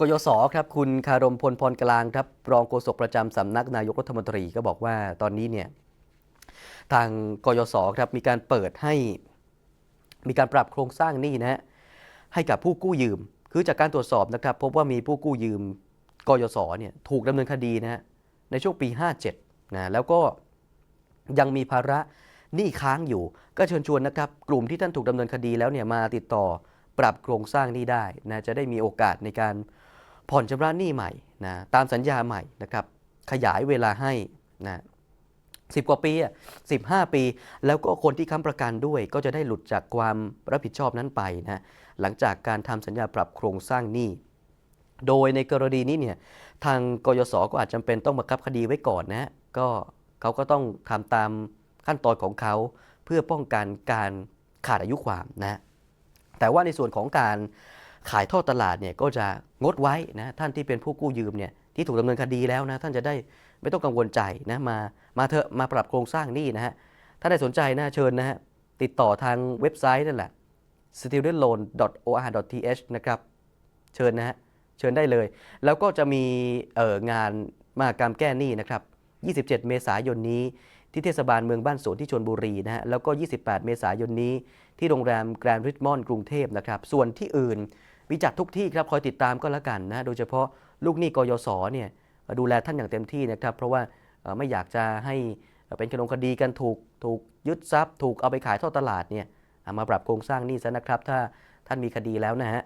กยศครับคุณคารมพลพรกลางครับรองโฆษกประจำสำนักนายกรัฐมนตรีก็บอกว่าตอนนี้เนี่ยทางกยศครับมีการเปิดให้มีการปรับโครงสร้างหนี้นะฮะให้กับผู้กู้ยืม คือจากการตรวจสอบนะครับพบว่ามีผู้กู้ยืมกยศเนี่ยถูกดำเนินคดีนะฮะในช่วงปี 57นะแล้วก็ยังมีภาระหนี้ค้างอยู่ ก็เชิญชวนนะครับกลุ่มที่ท่านถูกดำเนินคดีแล้วเนี่ยมาติดต่อปรับโครงสร้างหนี้ได้นะจะได้มีโอกาสในการ ผ่อนชำระหนี้ใหม่นะตามสัญญาใหม่นะครับขยายเวลาให้นะสิบกว่าปีอะสิบห้าปี แล้วก็คนที่ค้ำประกันด้วย ก็จะได้หลุดจากความรับผิดชอบนั้นไปนะหลังจากการทำสัญญาปรับโครงสร้างหนี้โดยในกรณีนี้เนี่ยทางกยศก็อาจจำเป็นต้องบังคับคดีไว้ก่อนนะก็เขาก็ต้องทำตามขั้นตอนของเขาเพื่อป้องกันการขาดอายุความนะแต่ว่าในส่วนของการ ขายทอดตลาดเนี่ยก็จะงดไว้นะท่านที่เป็นผู้กู้ยืมเนี่ยที่ถูกดำเนินคดีแล้วนะท่านจะได้ไม่ต้องกังวลใจนะมามาเถอะมาปรับโครงสร้างหนี้นะฮะถ้าได้สนใจนะเชิญนะฮะติดต่อทางเว็บไซต์นั่นแหละ studentloan.or.th นะครับเชิญนะฮะเชิญได้เลย แล้วก็จะมีเอองานมากรรมแก้หนี้นะครับ 27 เมษายนนี้ที่เทศบาลเมืองบ้านสวนที่ชนบุรีนะฮะแล้วก็ 28 เมษายนนี้ที่โรงแรมแกรนด์ริชมอนด์กรุงเทพนะครับ ส่วนที่อื่น มีจัดทุกที่ครับคอยติดตามก็แล้วกันนะโดยเฉพาะลูกหนี้กยศเนี่ยดูแลท่านอย่างเต็มที่นะครับ เพราะว่าไม่อยากจะให้เป็นคดงคดีกันถูกถูกยึดทรัพย์ ถูกเอาไปขายทอดตลาดเนี่ยมาปรับโครงสร้างหนี้ซะนะครับ ถ้าท่านมีคดีแล้วนะฮะ